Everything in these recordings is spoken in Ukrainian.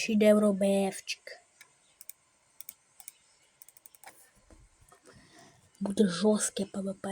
Шедевробевчик. Буде жорстке ПВП.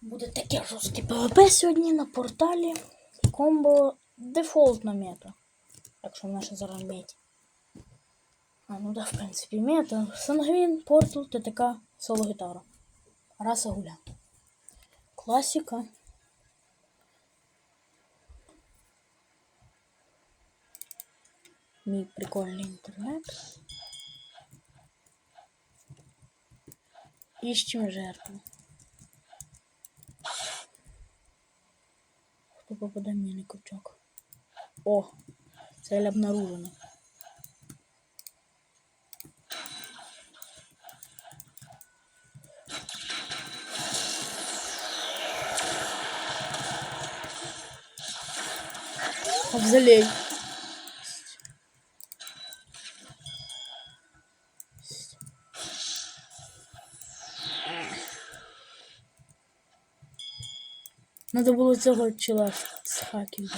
Буде таке жорстке ПВП сьогодні на порталі. Комбо дефолтна мета. Якщо в наша зараз меті. А, ну да, в принципі, мета. Сангвін, портал, ТТК, соло гітара. Раса гуля. Класика. Мій прикольний інтернет. Іщем жертву. Хто попаде мені на ковчок? О, цель обнаружена. Мавзолей. Надо було цього чола з хаків.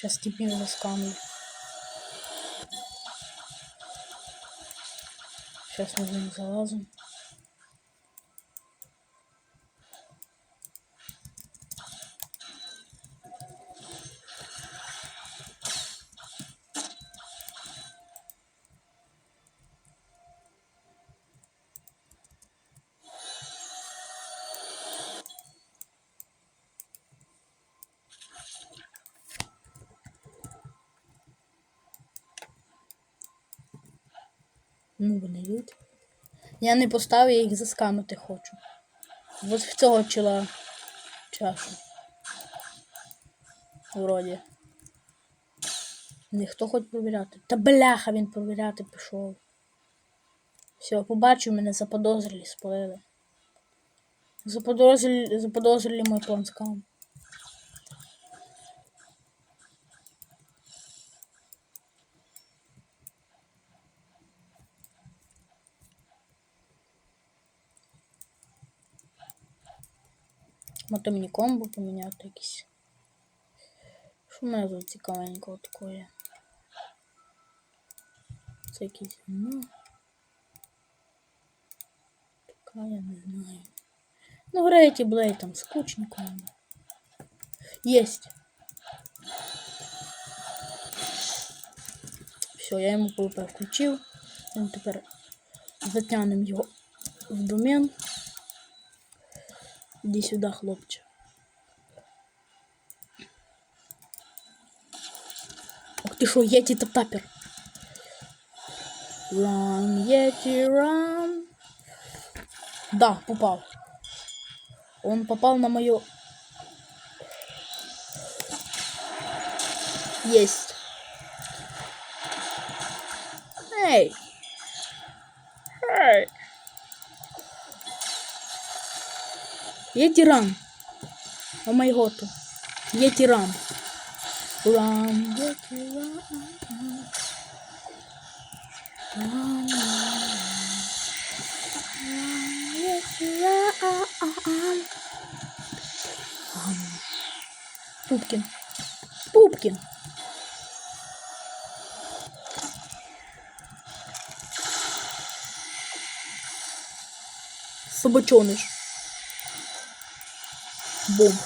Сейчас типів заскамлю. Сейчас мы в ним залазим. Ну, вони йдуть. Я не поставив, я їх заскамити хочу. От в цього чола чашу. Вроді. Ніхто хоч провіряти. Та бляха він провіряти пішов. Все, побачив мене заподозрили, спалили. Заподозрили, заподозрили мой план скам. Мото мені комбо поміняти якісь. Що в мене тут цікавенького такое? Це якісь, ну. Така я не знаю. Ну, Грейті Блейд там скучні комбо. Есть. Все, я йому ПВП включив. Тепер затягнемо його в домен. Іди сюди, хлопче. Ох ти що, єті та тапер. Ран, єті, run. Да, попал. Он попал на мою... Есть. Эй! Эй! Є тиран. О май гото. Є тиран. Ран, є тиран. Ран, є тиран. Пупкин. Пупкин. Собачоныш. Бомж.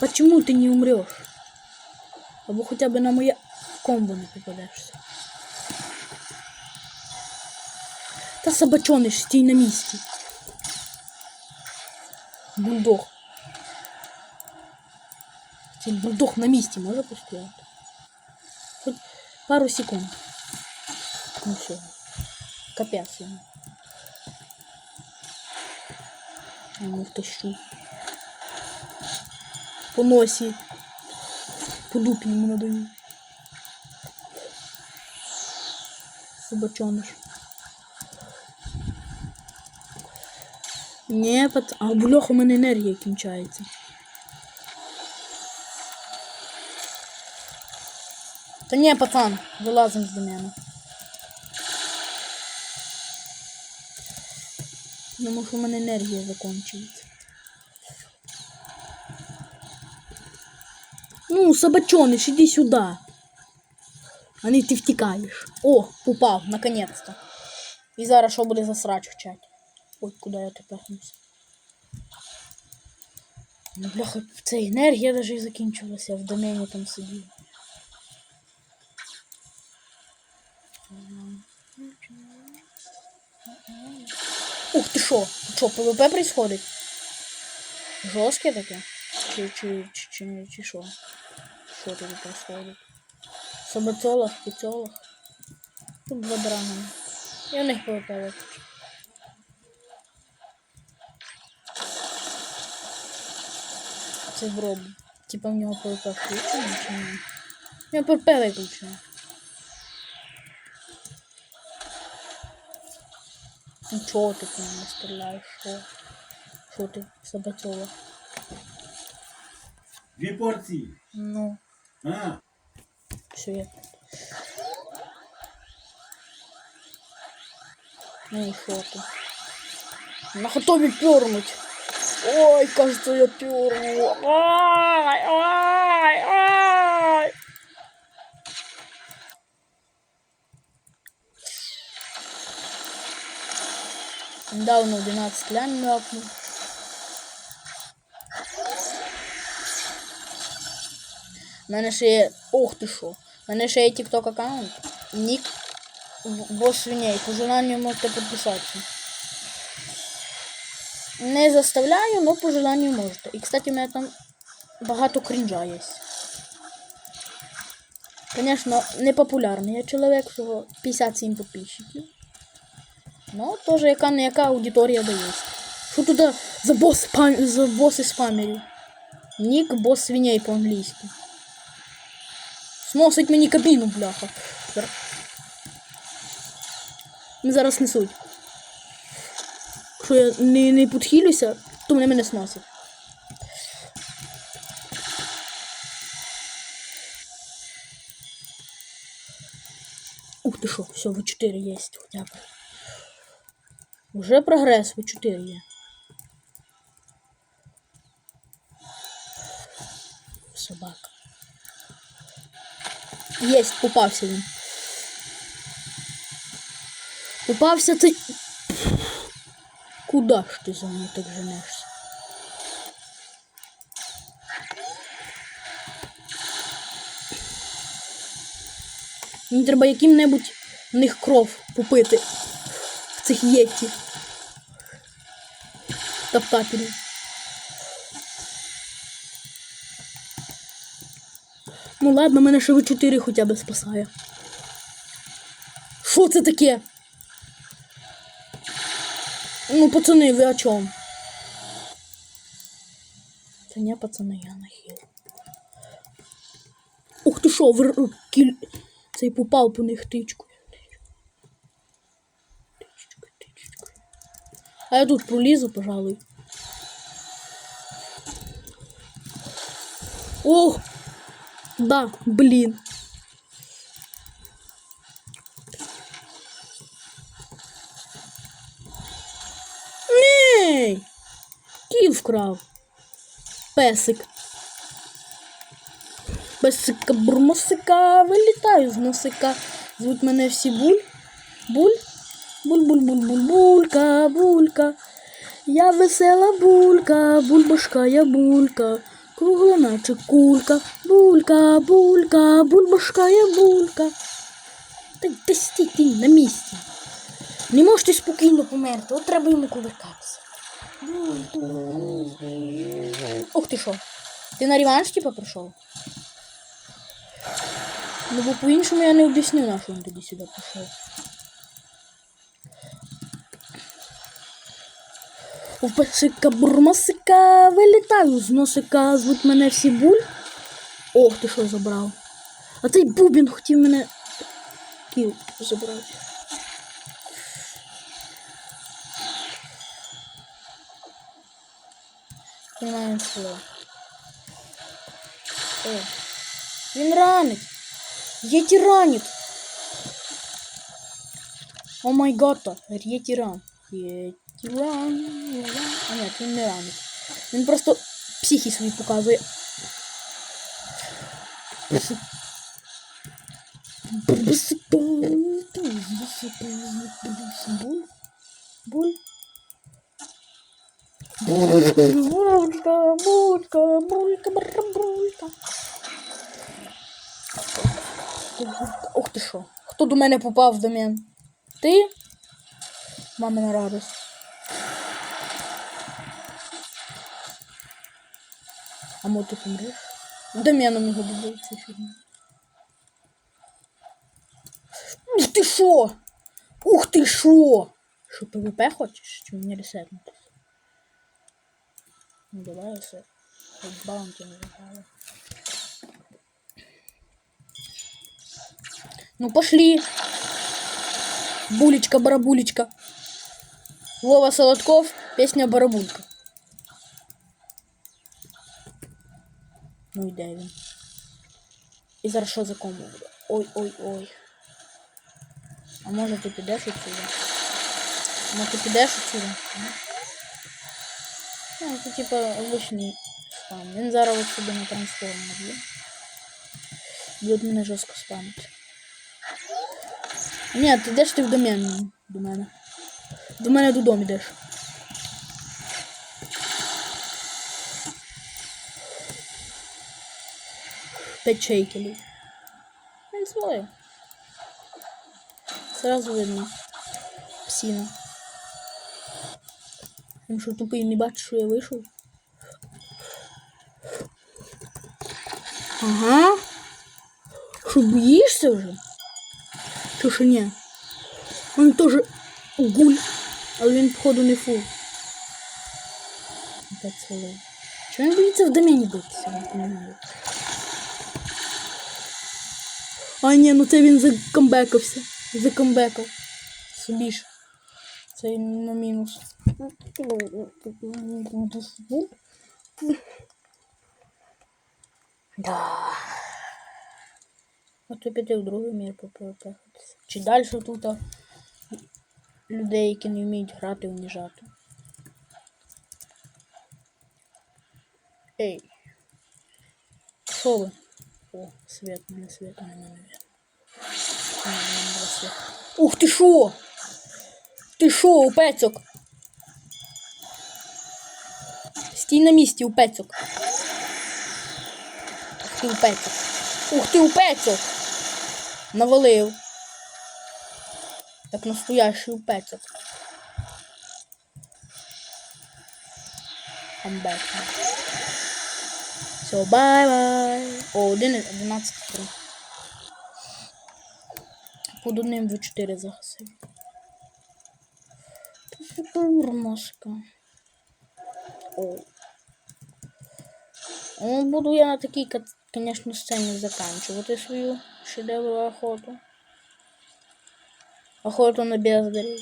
Почему ты не умрешь? Або хотя бы на моє комбо не попадешься. Та собачониш, стій на місці. Бульдог. Стій, бульдог на місці може постояти? Хоть пару секунд. Ну все. Капец ему. Я йому втащу. По носі. По дупі йому надаю. Собачоныш. Ні, пац... А бульох у мене енергія кінчається. Та ні, пацан, вилазим з мене. Тому що у мене енергія закінчується. Ну, собачониш, іди сюди. А не ти втікаєш. О, упав, наконец-то. І зараз що буде за срач в чаті? Ой, куди я тепер гнуся? Ну, бляха, це енергія даже і закінчилася, в домені там сидів. Ух ти що? Що, ПВП происходить? Жорстке таке? Чи, чи, чи, чи, чи що? Що тут происходит? Собацолах, піцолах. Тут два драгона. Я в них ПВП виключу. Це броб. Типа в нього ПВП включено ні? У нього ПВП виключено. Ну чого ти по мене стріляєш? Що? Що ти, собацола? Дві порції. Ну, А, все я. Ну и что ты? На готове пернуть. Ой, кажется, я перну. Ай, ай, ай. Недавно 12 лям ляпнул. У мене ще є. Ох ти що. У мене ще є TikTok аккаунт. Нік бос свиней. По желанию можете підписатися. Не заставляю, но по желанию можете. І, кстати, у мене там багато крінжа є. Конечно, не популярний я чоловік, всього 57 підписчиків. Ну, теж яка не яка аудиторія дає. Що туди за бос спам... за боси спамерів? Нік бос свиней по-англійськи. Сносить мені кабіну, бляха. Зараз несуть. Якщо я не, не підхилюся, то мене мене сносить. Ух ти що, все, В4 є хоча б. Уже прогрес, В4 є. Собака. Єсть, попався він. Попався ти. Куда ж ти за мною так женешся? Мені треба яким-небудь в них кров попити в цих єті. Таптапілів. Ну ладно, мене ще В4 хоча б спасає. Що це таке? Ну, пацани, ви о чому? Та ні, пацани, я нахил. Ух ти що, вр... кіль... цей попав по них тичкою. А я тут пролізу, пожалуй. Ох! Да, блін. Ні! Кіл вкрав. Песик. Песика бурмосика, вилітаю з носика. Звуть мене всі буль. Буль. Буль-буль-буль-буль-булька, булька. Я весела булька, бульбашка я булька. Кругла наче кулька, булька, булька, бульбашка я булька. Та, та стій ти на місці. Не можете спокійно померти, от треба йому кувиркатися. Ух ти що? Ти на реванш типа прийшов? Ну бо по-іншому я не об'ясню, на що він тоді сюди пішов. У песика бурмасика вилітаю з носика, звуть мене всі буль. Ох, ти що забрав? А цей бубін хотів мене кіл забрати. Понимаємо слово. О, він ранить. Є ранить. О май гата, є тиран. Є тиран. А ні, він не ранить. Він просто психі свої показує. Буль. Буль. Булька, булька, булька, барабулька. Ух ти що? Хто до мене попав, Дам'ян? Ти? Мамина радость. А мо ти помреш? Дам'яном його добив цей фільм. Ух ти що? Ух ти що? Що, ПВП хочеш? Чи мені ресетнутися? Ну давай все. Баунти не забрали. Ну пошли. Булечка, барабулечка. Вова Солодков, песня Барабулька. Ну де він? І зараз за кому буде? Ой-ой-ой. А може ти підеш отсюда? Може ти підеш отсюда? Ну, це типа обичний спам. Він зараз от собі на трансформер б'є. Буде мене жорстко спамити. Ні, ти йдеш ти в домен до мене. До мене додому йдеш. П'ять шейкелів. Він своє. Сразу видно. Псина. Він що тупий не бачить, що я вийшов? Ага. Що боїшся вже? Чи що ні? Він теж гуль, але він, походу, не фул. Опять свалив. Чого він боїться в домені битися? Я не розумію. А ні, ну це він закомбекався. Закомбекав. Собі ж. Це він на мінус. Да. От і піти в другий мір поприхатися. Чи далі тут людей, які не вміють грати, уніжати. Ей. Що ви? О, свет, свет, не видно. А, не. Ух ти шо? Ти шо, упецьок? Стій на місці, упецьок. Ух ти упецьок. Ух ти упецьок. Навалив. Як настоящий упецьок. Камбек. Все, бай-бай. О, 11 3. Под одним в 4 загасив. Тормозка. О. Ну, буду я на такій, конечно, сцені заканчивати свою шедевру охоту. Охоту на бездарів.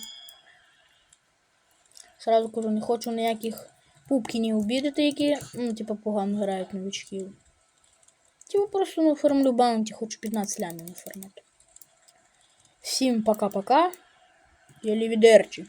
Сразу кажу, не хочу ніяких пупкінів обідати, які, ну, типа, погано грають новичків. Типа просто ну, формлю баунті, хочу 15 лямів формат. Всім пока-пока. Я лівідерчі.